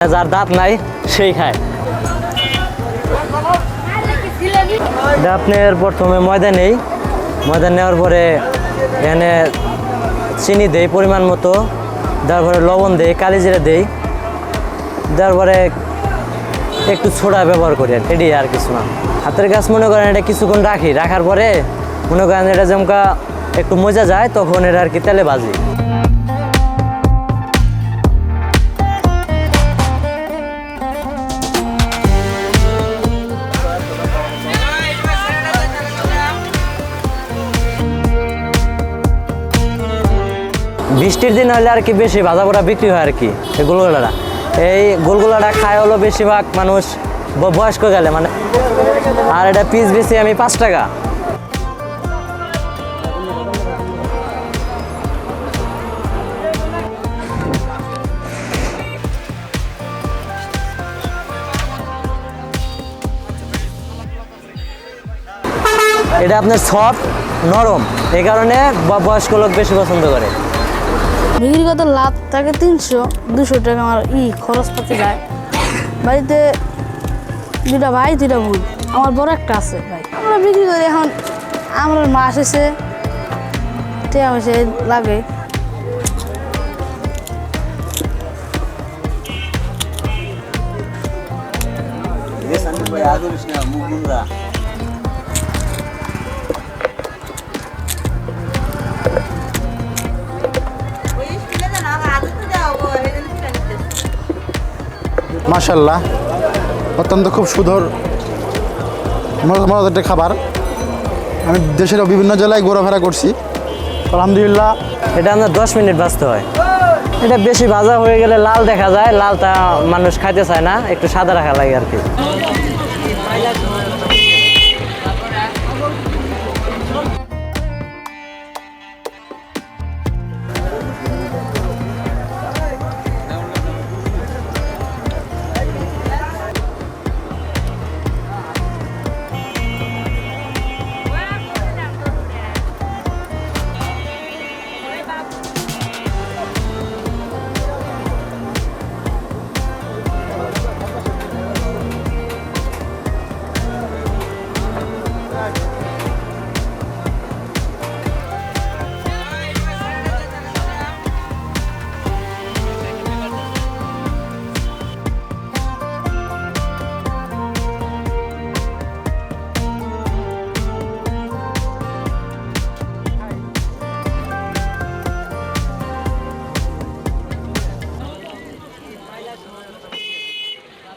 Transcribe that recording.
যার দাঁত নাই, সেই খায়। এটা আপনার প্রথমে ময়দা নেই। ময়দা নেওয়ার পরে এখানে চিনি দেই পরিমাণ মতো। তারপরে লবণ দেই কালি জিরা দেই তারপরে একটু ছোড়া ব্যবহার করি আর আর কিছু না। হাতের কাজ মনে করেন এটা কিছুক্ষণ রাখি, রাখার পরে মনে করেন এটা যেমকা একটু মজা যায়, তখন এটা আর কি তেলে বাজি বৃষ্টির দিন হলে আর কি বেশি ভাজা পোড়া বিক্রি হয় আর কি, এই গোলগোলাটা। এই গোলগোলাটা খায় হলো বেশিরভাগ মানুষ বয়স্ক গেলে মানে আর এটা পিস বেশি আমি পাঁচ টাকা। এটা আপনার সফট, নরম, এই কারণে বয়স্ক লোক বেশি পছন্দ করে। বিক্রি করতে লাভ থাকে তিনশো, দুশো টাকা আমার ই খরচপাতি যায়। বাড়িতে দুটা ভাই, দুটা বোন। আমার বড় একটা আছে ভাই। আমরা বিক্রি করি এখন, আমার মাস এসে টাকা পয়সা লাগে। মাশাল্লাহ অত্যন্ত খুব সুধর মজা- মজাদার একটা খাবার। আমি দেশের বিভিন্ন জেলায় ঘোরাফেরা করছি। আলহামদুলিল্লাহ, এটা আপনার দশ মিনিট বাঁচতে হয়। এটা বেশি ভাজা হয়ে গেলে লাল দেখা যায়, লালটা মানুষ খাইতে চায় না, একটু সাদা রাখা লাগে আর কি।